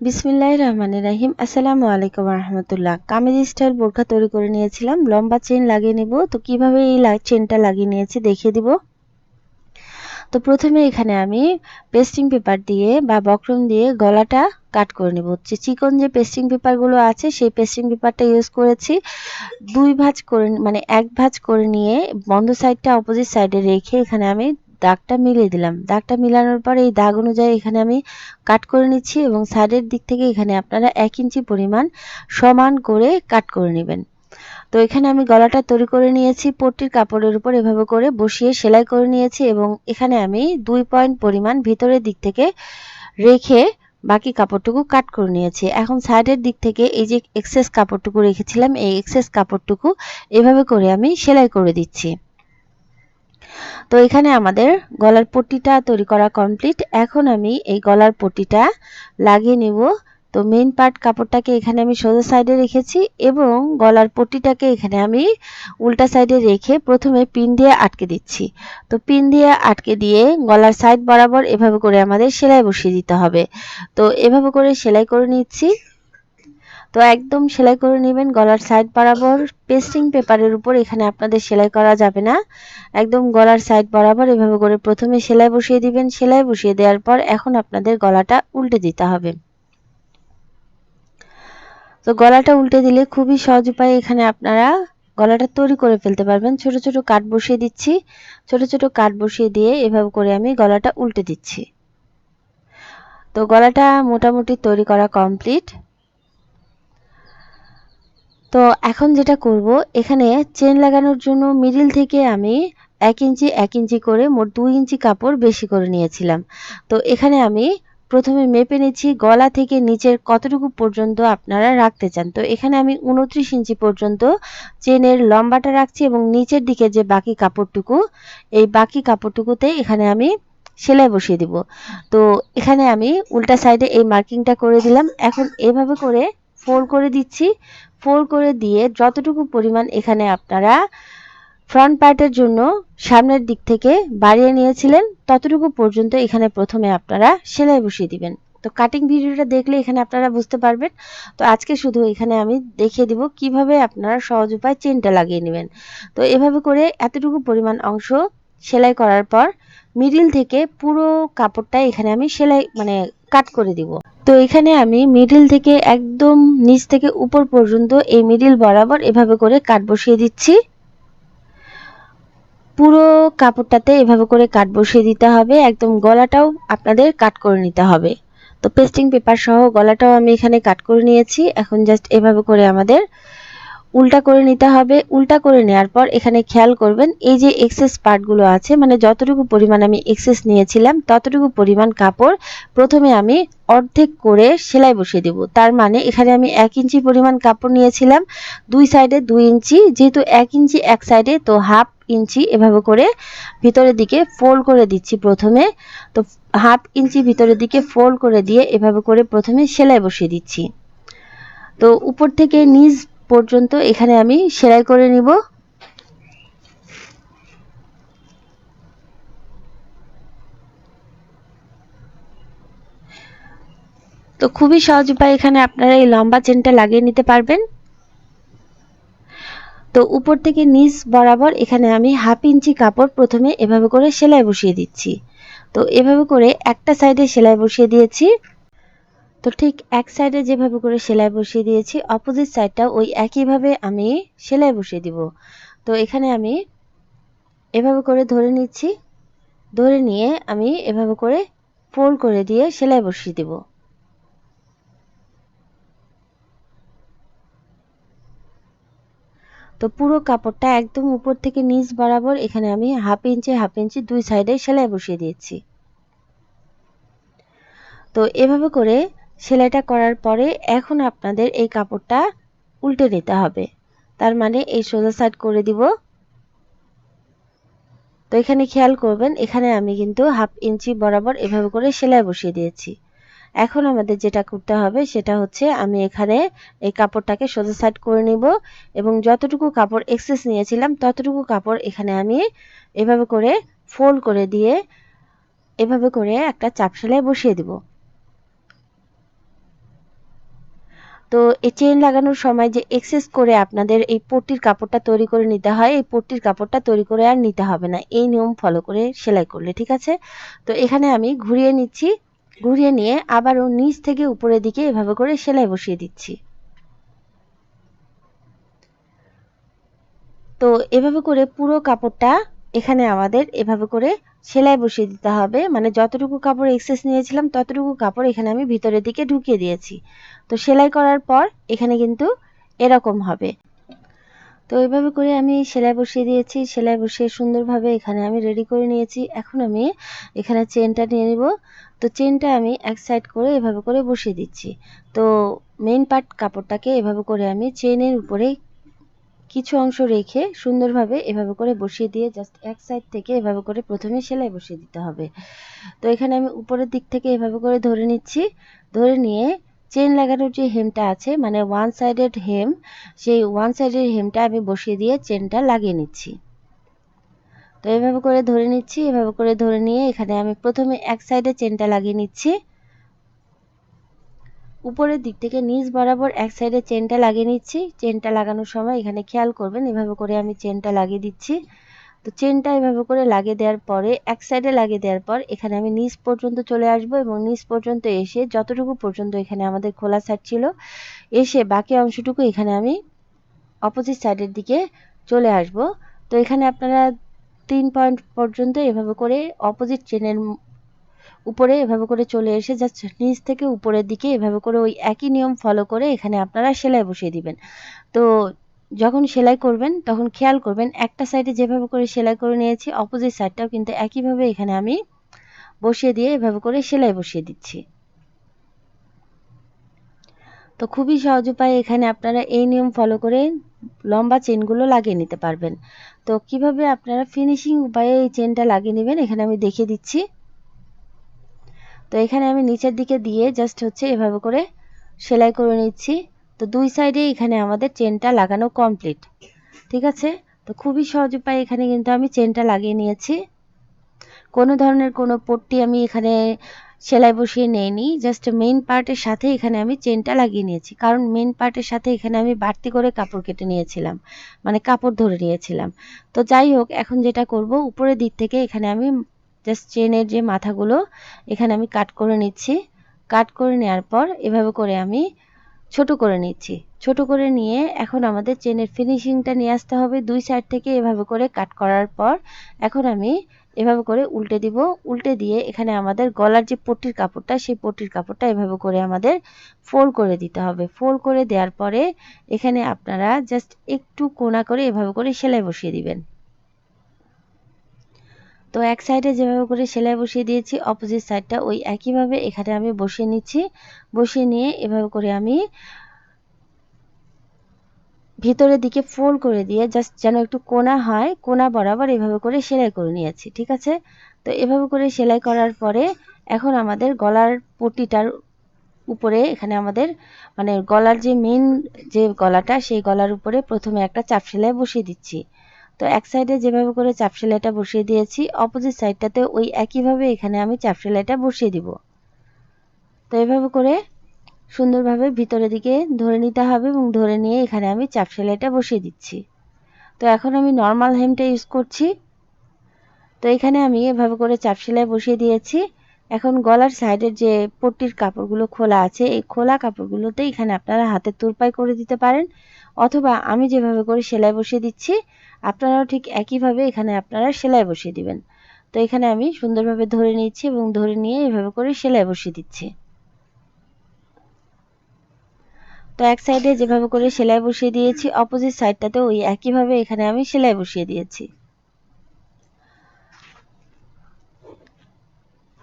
বিসমিল্লাহ রহমানির রাহিম। আসসালামু আলাইকুম রহমতুল্লাহ। কামিজ স্টাইল বোরখা তৈরি করে নিয়েছিলাম। লম্বা চেন লাগিয়ে নেব। তো কীভাবে এই চেনটা লাগিয়ে নিয়েছি দেখিয়ে দিব। তো প্রথমে এখানে আমি পেস্টিং পেপার দিয়ে বা বক্রম দিয়ে গলাটা কাট করে নেব। যে চিকন যে পেস্টিং পেপারগুলো আছে, সেই পেস্টিং পেপারটা ইউজ করেছি। দুই ভাঁজ করে মানে এক ভাঁজ করে নিয়ে বন্ধ সাইডটা অপোজিট সাইডে রেখে এখানে আমি দাগটা মিলিয়ে দিলাম। দাগটা মিলানোর পর এই দাগ অনুযায়ী এখানে আমি কাট করে নিচ্ছি এবং সাইডের দিক থেকে এখানে আপনারা এক ইঞ্চি পরিমাণ সমান করে কাট করে নেবেন। তো এখানে আমি গলাটা তৈরি করে নিয়েছি, পট্টির কাপড়ের উপর এভাবে করে বসিয়ে সেলাই করে নিয়েছি এবং এখানে আমি দুই পয়েন্ট পরিমাণ ভিতরের দিক থেকে রেখে বাকি কাপড়টুকু কাট করে নিয়েছি। এখন সাইডের দিক থেকে এই যে এক্সেস কাপড়টুকু রেখেছিলাম, এই এক্সেস কাপড়টুকু এভাবে করে আমি সেলাই করে দিচ্ছি। তো এখানে আমাদের গলার পট্টিটা তৈরি করা কমপ্লিট এখন আমি এই গলার পট্টিটা লাগিয়ে নেব। তো মেইন পার্ট কাপড়টাকে এখানে আমি সোজা সাইডে রেখেছি এবং গলার পট্টিটাকে এখানে আমি উল্টা সাইডে রেখে প্রথমে পিন দিয়ে আটকে দিচ্ছি। তো পিন দিয়ে আটকে দিয়ে গলার সাইড বরাবর এভাবে করে আমাদের সেলাই বসিয়ে দিতে হবে। তো এভাবে করে সেলাই করে নিচ্ছি। তো একদম সেলাই করে নেবেন, গলার সাইড বরাবর। পেস্টিং পেপারের উপর এখানে আপনাদের সেলাই করা যাবে না। একদম গলার সাইড বরাবর এভাবে করে প্রথমে সেলাই বসিয়ে দিবেন। সেলাই বসিয়ে দেওয়ার পর এখন আপনাদের গলাটা উল্টে দিতে হবে। তো গলাটা উল্টে দিলে খুবই সহজ উপায়ে এখানে আপনারা গলাটা তৈরি করে ফেলতে পারবেন। ছোট ছোট কাট বসিয়ে দিচ্ছি। ছোট ছোট কাট বসিয়ে দিয়ে এভাবে করে আমি গলাটা উল্টে দিচ্ছি। তো গলাটা মোটামুটি তৈরি করা কমপ্লিট তো এখন যেটা করব, এখানে চেন লাগানোর জন্য মিডিল থেকে আমি এক ইঞ্চি এক ইঞ্চি করে মোট দুই ইঞ্চি কাপড় বেশি করে নিয়েছিলাম। তো এখানে আমি প্রথমে মেপে নিচ্ছি গলা থেকে নিচের কতটুকু পর্যন্ত আপনারা রাখতে চান। তো এখানে আমি উনত্রিশ ইঞ্চি পর্যন্ত চেনের লম্বাটা রাখছি এবং নিচের দিকে যে বাকি কাপড়টুকু, এই বাকি কাপড়টুকুতে এখানে আমি সেলাই বসিয়ে দিব। তো এখানে আমি উল্টা সাইডে এই মার্কিংটা করে দিলাম। এখন এভাবে করে ফোল্ড করে দিচ্ছি। ফোল্ড করে দিয়ে যতটুকু পরিমাণ এখানে আপনারা ফ্রন্ট পার্টের জন্য সামনের দিক থেকে বাড়িয়ে নিয়েছিলেন, ততটুকু পর্যন্ত এখানে প্রথমে আপনারা সেলাই বসিয়ে দিবেন। তো কাটিং ভিডিওটা দেখলে এখানে আপনারা বুঝতে পারবেন। তো আজকে শুধু এখানে আমি দেখিয়ে দিব কীভাবে আপনারা সহজ উপায় চেনটা লাগিয়ে নেবেন। তো এভাবে করে এতটুকু পরিমাণ অংশ সেলাই করার পর মিডিল থেকে পুরো কাপড়টা এখানে আমি সেলাই মানে কাট করে দিব। তো এখানে আমি মিডিল থেকে একদম নিচ থেকে উপর পর্যন্ত এই মিডিল বরাবর এভাবে করে কাট বসিয়ে দিচ্ছি। পুরো কাপড়টাতে এভাবে করে কাট বসিয়ে দিতে হবে। একদম গলাটাও আপনাদের কাট করে নিতে হবে। তো পেস্টিং পেপার সহ গলাটাও আমি এখানে কাট করে নিয়েছি। এখন জাস্ট এভাবে করে আমাদের উল্টা করে নিতে হবে, উল্টা করে নেওয়ার পর এখানে খেয়াল করবেন, এই যে এক্সেস পার্টগুলো আছে মানে যতটুকু পরিমাণ আমি এক্সেস নিয়েছিলাম, ততটুকু পরিমাণ কাপড় প্রথমে আমি অর্ধেক করে সেলাই বসিয়ে দেব। তার মানে এখানে আমি এক ইঞ্চি পরিমাণ কাপড় নিয়েছিলাম, দুই সাইডে দুই ইঞ্চি, যেহেতু এক ইঞ্চি এক সাইডে তো হাফ ইঞ্চি এভাবে করে ভিতরের দিকে ফোল্ড করে দিচ্ছি প্রথমে, তো হাফ ইঞ্চি ভিতরের দিকে ফোল্ড করে দিয়ে এভাবে করে প্রথমে সেলাই বসিয়ে দিচ্ছি। তো উপর থেকে নিচ পর্যন্ত এখানে আমি সেলাই করে নিব। তো খুবই সহজ উপায় এখানে আপনারা এই লম্বা চেনটা লাগিয়ে নিতে পারবেন। তো উপর থেকে নিচ বরাবর এখানে আমি হাফ ইঞ্চি কাপড় প্রথমে এভাবে করে সেলাই বসিয়ে দিচ্ছি। তো এভাবে করে একটা সাইডে সেলাই বসিয়ে দিয়েছি। তো ঠিক এক সাইডে যেভাবে করে সেলাই বসিয়ে দিয়েছি অপোজিট সাইডটা ওই একইভাবে আমি সেলাই বসিয়ে দিব। তো এখানে আমি এভাবে করে ধরে নিচ্ছি, ধরে নিয়ে আমি এভাবে করে ফোল্ড করে দিয়ে সেলাই বসিয়ে দেব। তো পুরো কাপড়টা একদম উপর থেকে নিচ বরাবর এখানে আমি হাফ ইঞ্চি হাফ ইঞ্চি দুই সাইডে সেলাই বসিয়ে দিয়েছি। তো এভাবে করে সেলাইটা করার পরে এখন আপনাদের এই কাপড়টা উল্টে নিতে হবে। তার মানে এই সোজা সাইড করে দিব। তো এখানে খেয়াল করবেন, এখানে আমি কিন্তু হাফ ইঞ্চি বরাবর এভাবে করে সেলাই বসিয়ে দিয়েছি। এখন আমাদের যেটা করতে হবে সেটা হচ্ছে আমি এখানে এই কাপড়টাকে সোজা সাইড করে নিব এবং যতটুকু কাপড় এক্সেস নিয়েছিলাম ততটুকু কাপড় এখানে আমি এভাবে করে ফোল্ড করে দিয়ে এভাবে করে একটা চাপ সেলাই বসিয়ে দিব। তো এই চেন লাগানোর সময় যে এক্সেস করে আপনাদের এই পট্টির কাপড়টা তৈরি করে নিতে হয়, এই পট্টির কাপড়টা তৈরি করে আর নিতে হবে না। এই নিয়ম ফলো করে সেলাই করলে, ঠিক আছে? তো এখানে আমি ঘুরিয়ে নিচ্ছি, ঘুরিয়ে নিয়ে আবারও নিচ থেকে উপরের দিকে এভাবে করে সেলাই বসিয়ে দিচ্ছি। তো এভাবে করে পুরো কাপড়টা এখানে আমাদের এভাবে করে সেলাই বসিয়ে দিতে হবে। মানে যতটুকু কাপড় এক্সেস নিয়েছিলাম, ততটুকু কাপড় এখানে আমি ভিতরের দিকে ঢুকিয়ে দিয়েছি। তো সেলাই করার পর এখানে কিন্তু এরকম হবে। তো এইভাবে করে আমি সেলাই বসিয়ে দিয়েছি। সেলাই বসিয়ে সুন্দরভাবে এখানে আমি রেডি করে নিয়েছি। এখন আমি এখানে চেনটা নিয়ে নিব। তো চেনটা আমি এক সাইড করে এভাবে করে বসিয়ে দিচ্ছি। তো মেইন পার্ট কাপড়টাকে এভাবে করে আমি চেনের উপরে কিছু অংশ রেখে সুন্দরভাবে এভাবে করে বসিয়ে দিয়ে জাস্ট এক সাইড থেকে এভাবে করে প্রথমে সেলাই বসিয়ে দিতে হবে। তো এখানে আমি উপরের দিক থেকে এভাবে করে ধরে নিচ্ছি। ধরে নিয়ে চেন লাগানোর যে হেমটা আছে মানে ওয়ান সাইডেড হেম সেই ওয়ান সাইডের হেমটা আমি বসিয়ে দিয়ে চেনটা লাগিয়ে নিচ্ছি। তো এভাবে করে ধরে নিচ্ছি, এভাবে করে ধরে নিয়ে এখানে আমি প্রথমে এক সাইডে চেনটা লাগিয়ে নিচ্ছি। উপরের দিক থেকে নিচ বরাবর এক সাইডে চেনটা লাগিয়ে নিচ্ছি। চেনটা লাগানোর সময় এখানে খেয়াল করবেন, এভাবে করে আমি চেনটা লাগিয়ে দিচ্ছি। তো চেনটা এভাবে করে লাগিয়ে দেওয়ার পরে, এক সাইডে লাগিয়ে দেওয়ার পর, এখানে আমি নিচ পর্যন্ত চলে আসব এবং নিচ পর্যন্ত এসে যতটুকু পর্যন্ত এখানে আমাদের খোলা সাইড ছিল, এসে বাকি অংশটুকু এখানে আমি অপোজিট সাইডের দিকে চলে আসব। তো এখানে আপনারা তিন পয়েন্ট পর্যন্ত এভাবে করে অপোজিট চেনের উপরে এভাবে করে চলে এসে জাস্ট নিচ থেকে উপরের দিকে এভাবে করে ওই একই নিয়ম ফলো করে এখানে আপনারা সেলাই বসিয়ে দিবেন। তো যখন সেলাই করবেন, তখন খেয়াল করবেন একটা সাইডে যেভাবে করে সেলাই করে নিয়েছি অপোজিট সাইডটাও কিন্তু একইভাবে এখানে আমি বসিয়ে দিয়ে এভাবে করে সেলাই বসিয়ে দিচ্ছি। তো খুবই সহজ উপায়ে, এখানে আপনারা এই নিয়ম ফলো করে লম্বা চেনগুলো লাগিয়ে নিতে পারবেন। তো কীভাবে আপনারা ফিনিশিং উপায়ে এই চেনটা লাগিয়ে নেবেন, এখানে আমি দেখিয়ে দিচ্ছি। তো এখানে আমি নিচের দিকে দিয়ে জাস্ট হচ্ছে এভাবে করে সেলাই করে নিচ্ছি। তো দুই সাইডে এখানে আমাদের চেনটা লাগানো কমপ্লিট ঠিক আছে? তো খুবই সহজ উপায় এখানে কিন্তু আমি চেনটা লাগিয়ে নিয়েছি। কোনো ধরনের কোনো পট্টি আমি এখানে সেলাই বসিয়ে নেইনি জাস্ট মেইন পার্টের সাথে এখানে আমি চেনটা লাগিয়ে নিয়েছি। কারণ মেইন পার্টের সাথে এখানে আমি বাড়তি করে কাপড় কেটে নিয়েছিলাম মানে কাপড় ধরে নিয়েছিলাম। তো যাই হোক, এখন যেটা করব, উপরের দিক থেকে এখানে আমি জাস্ট চেনের যে মাথাগুলো, এখানে আমি কাট করে নিচ্ছি। কাট করে নেওয়ার পর এভাবে করে আমি ছোট করে নিচ্ছি। ছোট করে নিয়ে এখন আমাদের চেনের ফিনিশিংটা নিয়ে আসতে হবে। দুই সাইড থেকে এভাবে করে কাট করার পর এখন আমি এভাবে করে উল্টে দিব। উল্টে দিয়ে এখানে আমাদের গলার যে পট্টির কাপড়টা, সেই পট্টির কাপড়টা এভাবে করে আমাদের ফোল্ড করে দিতে হবে। ফোল্ড করে দেওয়ার পরে এখানে আপনারা জাস্ট একটু কোনা করে এভাবে করে সেলাই বসিয়ে দিবেন। তো এক সাইডে যেভাবে করে সেলাই বসিয়ে দিয়েছি অপোজিট সাইডটা ওই একইভাবে এখানে আমি বসিয়ে নিচ্ছি। বসিয়ে নিয়ে এভাবে করে আমি ভিতরের দিকে ফোল্ড করে দিয়ে জাস্ট যেন একটু কোনা হয়, কোনা বরাবর এভাবে করে সেলাই করে নিয়েছি, ঠিক আছে? তো এভাবে করে সেলাই করার পরে এখন আমাদের গলার পটিটার উপরে এখানে আমাদের মানে গলার যে মেন যে গলাটা, সেই গলার উপরে প্রথমে একটা চাপ সেলাই বসিয়ে দিচ্ছি। তো এক সাইডে যেভাবে করে চাপ সেলাইটা বসিয়ে দিয়েছি অপোজিট সাইডটাতে ওই একইভাবে এখানে আমি চাপ সেলাইটা বসিয়ে দিব। তো এভাবে করে সুন্দরভাবে ভিতরের দিকে ধরে নিতে হবে এবং ধরে নিয়ে এখানে আমি চাপ সেলাইটা বসিয়ে দিচ্ছি। তো এখন আমি নর্মাল হেমটা ইউজ করছি। তো এখানে আমি এভাবে করে চাপ সেলাই বসিয়ে দিয়েছি। এখন গলার সাইডের যে পট্টির কাপড়গুলো খোলা আছে, এই খোলা কাপড়গুলোতে এখানে আপনারা হাতে তুরপাই করে দিতে পারেন। অথবা আমি যেভাবে করে সেলাই বসিয়ে দিচ্ছি, আপনারাও ঠিক একইভাবে এখানে আপনারা সেলাই বসিয়ে দিবেন। তো এখানে আমি সুন্দরভাবে ধরে নিচ্ছি এবং ধরে নিয়ে এভাবে করে সেলাই বসিয়ে দিচ্ছি। তো এক সাইডে যেভাবে করে সেলাই বসিয়ে দিয়েছি, অপোজিট সাইডটাতে ওই একইভাবে এখানে আমি সেলাই বসিয়ে দিয়েছি।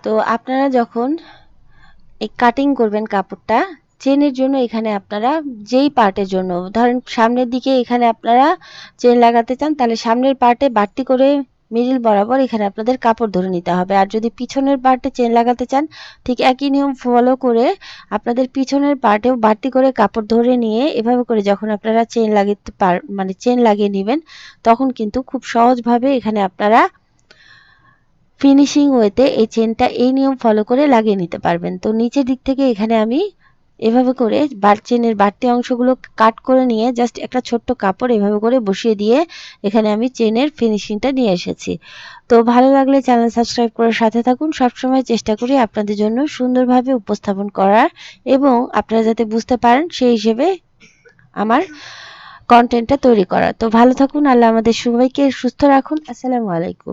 তো আপনারা যখন এই কাটিং করবেন কাপড়টা চেনের জন্য এখানে আপনারা যেই পার্টের জন্য, ধরেন সামনের দিকে এখানে আপনারা চেন লাগাতে চান, তাহলে সামনের পার্টে বাড়তি করে মিডিল বরাবর এখানে আপনাদের কাপড় ধরে নিতে হবে। আর যদি পিছনের পার্টে চেন লাগাতে চান, ঠিক একই নিয়ম ফলো করে আপনাদের পিছনের পার্টেও বাড়তি করে কাপড় ধরে নিয়ে এভাবে করে যখন আপনারা চেন লাগিয়ে পার মানে চেন লাগিয়ে নেবেন, তখন কিন্তু খুব সহজভাবে এখানে আপনারা ফিনিশিং ওয়েতে এই চেনটা এই নিয়ম ফলো করে লাগিয়ে নিতে পারবেন। তো নিচের দিক থেকে এখানে আমি এভাবে করে বার চেনের বাড়তি অংশগুলো কাট করে নিয়ে জাস্ট একটা ছোট্ট কাপড় এভাবে করে বসিয়ে দিয়ে এখানে আমি চেনের ফিনিশিংটা নিয়ে এসেছি। তো ভালো লাগলে চ্যানেল সাবস্ক্রাইব করে সাথে থাকুন। সবসময় চেষ্টা করি আপনাদের জন্য সুন্দরভাবে উপস্থাপন করার এবং আপনারা যাতে বুঝতে পারেন সেই হিসেবে আমার কন্টেন্টটা তৈরি করা তো ভালো থাকুন, আল্লাহ আমাদের সবাইকে সুস্থ রাখুন। আসসালামু আলাইকুম।